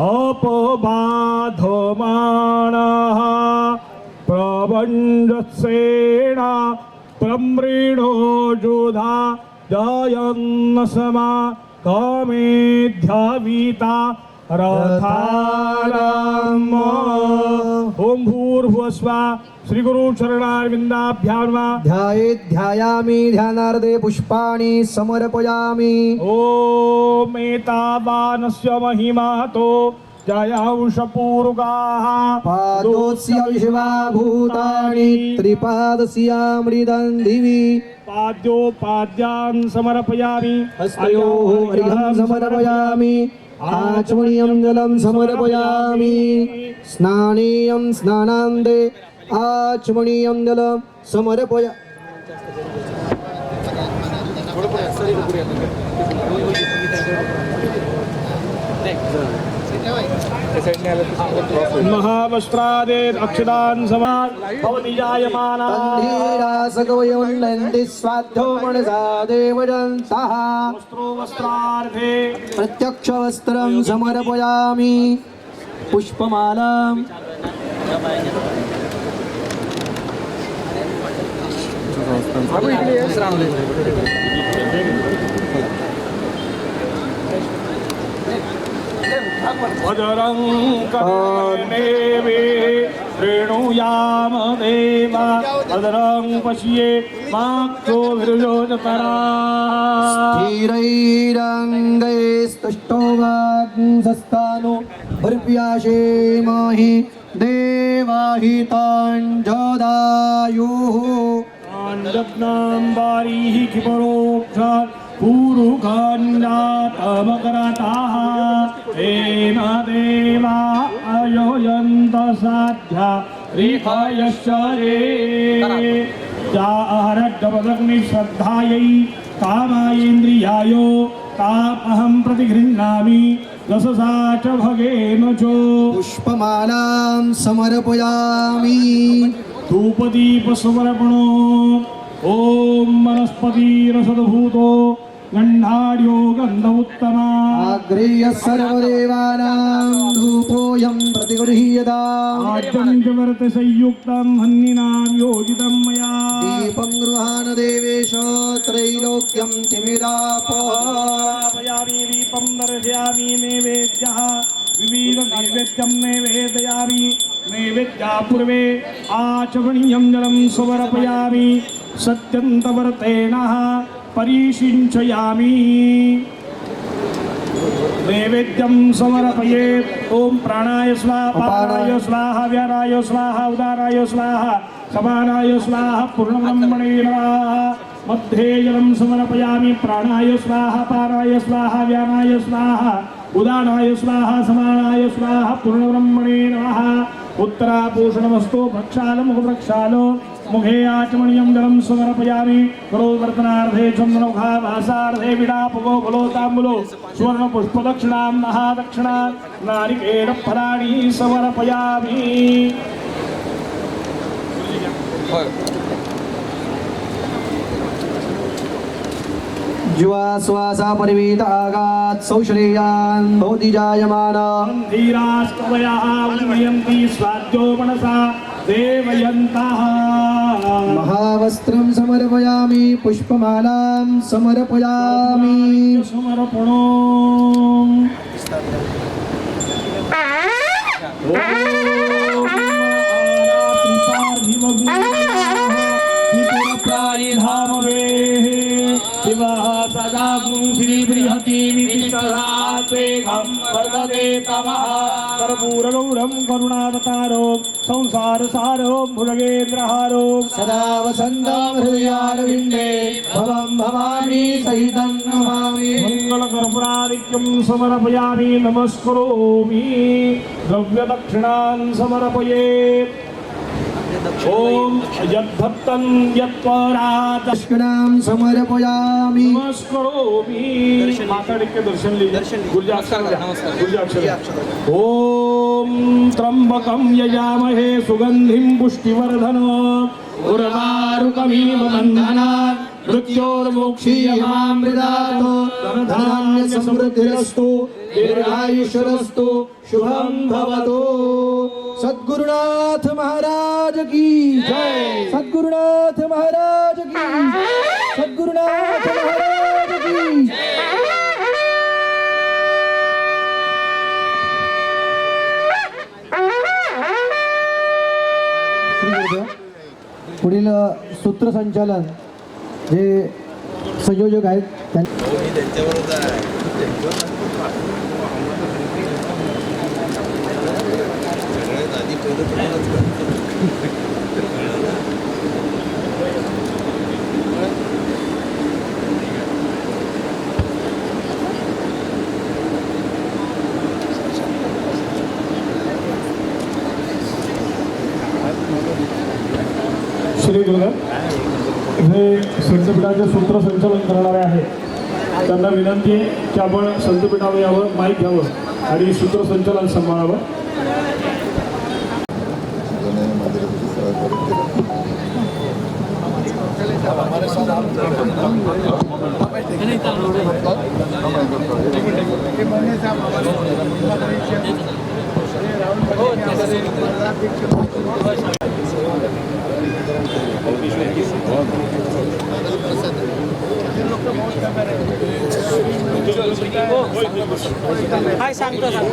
अपबाधमाणः प्रबञ्जस्रेणा प्रमृणो जुधा जयन्न समा कमेध्यविता रथा ओम भूर्भुवस्वा श्री गुरु ध्याये ध्यायामि ध्यानार्धे पुष्पाणि समर्पयामि। ॐ एतावानस्य महिमातो जयांशपूरुगाः। पादोस्य विश्वा भूतानि त्रिपादस्यामृतं दिवि पाद्योपाद्यान् समर्पयामि। हस्तयोः अर्घ्यं समर्पयामि आचमनीयं जलं समर्पयामि स्नानीयं स्नानान्ते आचमनीयं जलं समर्पया महावस्त्रादेरक्षदान् समान् भवति जायमानाः। तन्धीरासकवयोन्नन्ति स्वाध्यो मनसा देवजन्तः। वस्त्रो वस्त्रार्थे। प्रत्यक्षवस्त्रं समर्पयामि। पुष्पमालां वज्रं कर्णेवे रेणुयाम देवा भद्रं पश्ये माक्षोभिर्योजतरा स्थिरैरङ्गैस्तुष्टो वाग्सस्तानो भर्प्याशे माहि देवाहिताञ्जदायुः जग्नां बारीः किपरोक्षात् पूरुखाञ्जातमकरताः हेम देवा अयोयन्त साध्या रेखायश्च रे। जाहरड्डपदग्निश्रद्धायै कामायेन्द्रियायो तामहं प्रतिगृह्णामि। रससा च भगेन च पुष्पमालां समर्पयामि। धूपदीपसमर्पणो ॐ वनस्पतिरसदभूतो। गण्डाढ्यो गन्ध उत्तमा आग्रेय सर्वदेवानां धूपोऽयं प्रतिगृह्यताम् राज्यं च वर्त संयुक्तं हन्निनां योजितं मया। दीपं गृहाण देवेश त्रैलोक्यं दीपं दर्शयामि नैवेद्यः। विविधनैवेद्यं नैवेदयामि नैवेद्या पूर्वे आचमनीयं जलं समर्पयामि। పరీషించయామి నైవేద్యం సమర్పయే. ఓం ప్రాణాయ స్వాహ పానాయ స్వాహ వ్యరాయ స్వాహ ఉదారాయ స్వాహ సమానాయ స్వాహ పూర్ణబ్రహ్మణే నమః. మధ్యే సమర్పయామి. ప్రాణాయ స్వాహ పానాయ స్వాహ వ్యానాయ స్వాహ ఉదానాయ స్వాహ సమానాయ స్వాహ పూర్ణబ్రహ్మణే నమః. ఉత్తరాభూషణమస్తు ప్రక్షాళముఖ ప్రక్షాళో मुखे आचमनीयं जलं समर्पयामि करोवर्तनार्थे चन्द्रमुखा भासार्थे विडापगो फलो ताम्बुलो सुवर्णपुष्पदक्षिणां महादक्षिणा नारिकेलफलानि समर्पयामि। ज्वा श्वासा परिवीत आगात् सौश्रेयान् भवति जायमाना। धीरास्तवयाः स्वाद्यो मनसा। देवयन्तः। महावस्त्रं समर्पयामि पुष्पमालां समर्पयामि। समर्पणो शिवः सदा श्रीबृहतीमितिसहात्वेघं वर्तते तमः कर्पूरगौरं करुणावतारो संसारसारो भुजगेन्द्रहारो सदा वसन्तं हृदयारविन्दे भवं भवानी सहितं नमामि मङ्गलकर्पूरादित्यं समर्पयामि नमस्करोमि द्रव्यदक्षिणान् समर्पयेत् ॐ यद्भक्तं यत्परात दक्षिणां समर्पयामि। नमस्करोमि। माताडिके दर्शन लीजिए गुर्जाक्षर ॐ त्र्यम्बकं यजामहे सुगन्धिं पुष्टिवर्धन। उर्वारुकमिव बन्धनात् मृत्योर्मोक्षीयमामृतात् धनान्य समृद्धिरस्तु दीर्घायुष्यरस्तु शुभम भवतु। सद्गुरुनाथ महाराज की जय। सद्गुरुनाथ महाराज की सद्गुरुनाथ महाराज की पुढील सूत्रसंचालन जे संयोजक आहेत त्यां- श्री गुरुदेव हे संतपीठाचे सूत्रसंचालन करणारे आहेत. त्यांना विनंती आहे की आपण संतपीठावर यावं माहीत घ्यावं आणि सूत्रसंचालन सांभाळावं. हाय सांगतो सांग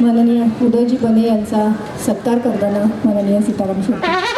माननीय उदयजी बने यांचा सत्कार करताना माननीय सीताराम शेट्टी.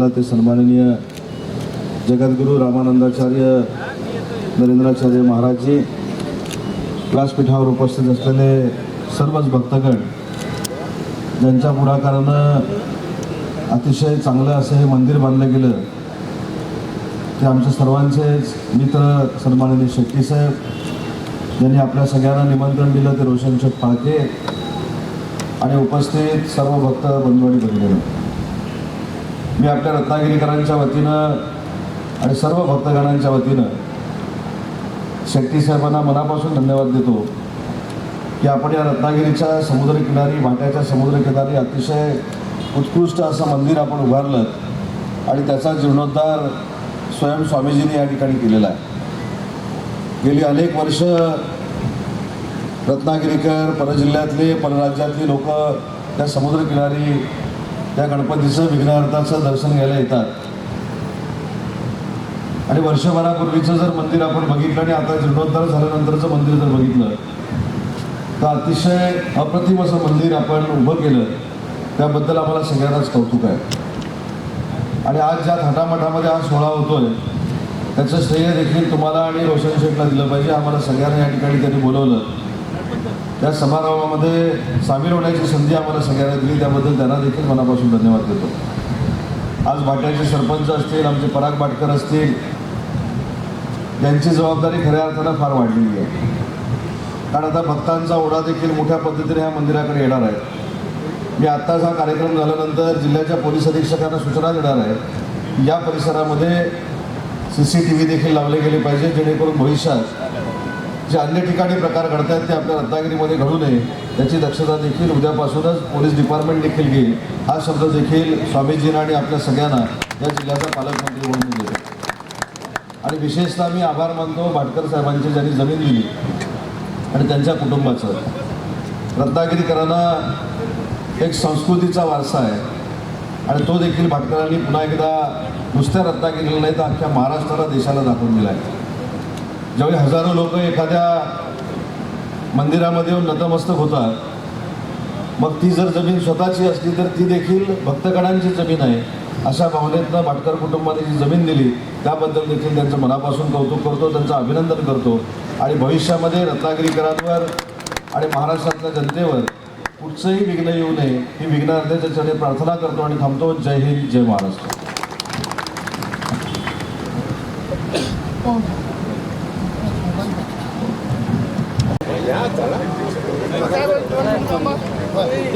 झाला ते सन्माननीय जगद्गुरू रामानंदाचार्य नरेंद्राचार्य महाराजजी व्यासपीठावर उपस्थित असलेले सर्वच भक्तगण ज्यांच्या पुढाकारानं अतिशय चांगलं असं हे मंदिर बांधलं गेलं ते आमच्या सर्वांचेच मित्र सन्माननीय शेट्टीसाहेब ज्यांनी आपल्या सगळ्यांना निमंत्रण दिलं ते रोशनशेठ फाळके आणि उपस्थित सर्व भक्त बंधू आणि मी आपल्या रत्नागिरीकरांच्या वतीनं आणि सर्व भक्तगणांच्या वतीनं शेट्टी साहेबांना मनापासून धन्यवाद देतो की आपण या रत्नागिरीच्या समुद्रकिनारी भाट्याच्या समुद्रकिनारी अतिशय उत्कृष्ट असं मंदिर आपण उभारलं आणि त्याचा जीर्णोद्धार स्वयं स्वामीजींनी या ठिकाणी केलेला आहे. गेली अनेक वर्ष रत्नागिरीकर परजिल्ह्यातले परराज्यातली लोक त्या समुद्रकिनारी त्या गणपतीचं विघ्नहर्ताचं दर्शन घ्यायला येतात. आणि वर्षभरापूर्वीचं जर मंदिर आपण बघितलं आणि आता जीर्णोद्धार झाल्यानंतरचं मंदिर जर बघितलं तर अतिशय अप्रतिम असं मंदिर आपण उभं केलं त्याबद्दल आम्हाला सगळ्यांनाच कौतुक आहे. आणि आज ज्या थाटामाटामध्ये हा सोहळा होतोय त्याचं श्रेय देखील तुम्हाला आणि रोशन शेठला दिलं पाहिजे. आम्हाला सगळ्यांना या ठिकाणी त्यांनी बोलवलं. त्या समारंभामध्ये सामील होण्याची संधी आम्हाला सगळ्यांना दिली. त्याबद्दल त्यांना देखील मनापासून धन्यवाद देतो. आज भाट्याचे सरपंच असतील आमचे पराग बाटकर असतील त्यांची जबाबदारी खऱ्या अर्थानं फार वाढलेली आहे. कारण आता भक्तांचा ओढा देखील मोठ्या पद्धतीने ह्या मंदिराकडे येणार आहे. मी आत्ताच हा कार्यक्रम झाल्यानंतर जिल्ह्याच्या पोलीस अधीक्षकांना सूचना देणार आहे या परिसरामध्ये सी सी टी व्ही देखील लावले गेले पाहिजे जेणेकरून भविष्यात जे अन्य ठिकाणी प्रकार घडत आहेत ते आपल्या रत्नागिरीमध्ये घडू नये त्याची दक्षता देखील उद्यापासूनच पोलीस डिपार्टमेंट देखील घेईल. हा शब्द देखील स्वामीजींना आणि आपल्या सगळ्यांना या जिल्ह्याचा पालकमंत्री म्हणून दिले आणि विशेषतः मी आभार मानतो भाटकर साहेबांची ज्यांनी जमीन दिली आणि त्यांच्या कुटुंबाचं. रत्नागिरीकरांना एक संस्कृतीचा वारसा आहे. आणि तो देखील भाटकरांनी पुन्हा एकदा नुसत्या रत्नागिरीला नाही तर अख्ख्या महाराष्ट्राला देशाला दाखवून दिला आहे. ज्यावेळी हजारो लोक एखाद्या मंदिरामध्ये येऊन नतमस्तक होतात मग ती जर जमीन स्वतःची असली तर ती देखील भक्तगणांची जमीन आहे. अशा भावनेतनं भाटकर कुटुंबाने जी जमीन दिली त्याबद्दल देखील त्यांचं मनापासून कौतुक करतो त्यांचं अभिनंदन करतो. आणि भविष्यामध्ये रत्नागिरीकरांवर आणि महाराष्ट्रातल्या जनतेवर कुठचंही विघ्न येऊ नये ही विघ्नार्थ्याच्या त्याच्याने प्रार्थना करतो आणि थांबतो. जय हिंद जय महाराष्ट्र. हो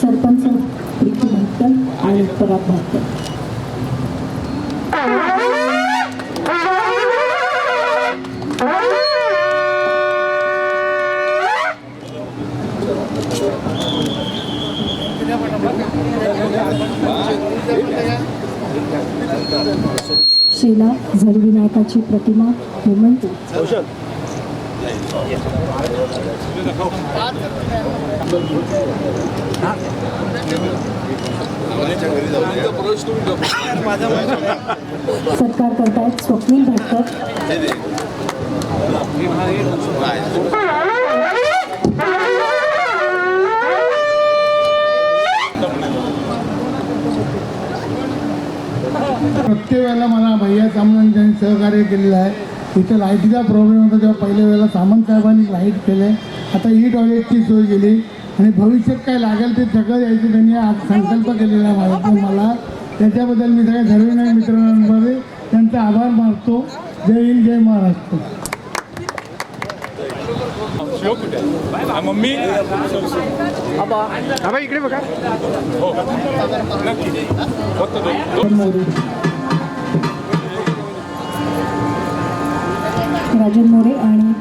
सरपंच प्रीती भाटकर आणि भाटकर शीला झरविनायकाची प्रतिमा मोमेंटो सत्कार करतायत स्वप्नील भाटकर. वेळेला मला भैया सामंत यांनी सहकार्य केलेलं आहे. इथं लाईटीचा प्रॉब्लेम होता तेव्हा पहिल्या वेळेला सामंत साहेबांनी लाइट केले आता ई टॉयलेटची सोय केली. आणि भविष्यात काय लागेल ते सगळं यायचं त्यांनी आज संकल्प केलेला आहे. मला त्याच्याबद्दल मी सगळ्या सर्व मित्रांमध्ये त्यांचा आभार मानतो. जय हिंद जय महाराष्ट्र. मोरे राजन मोरे आणि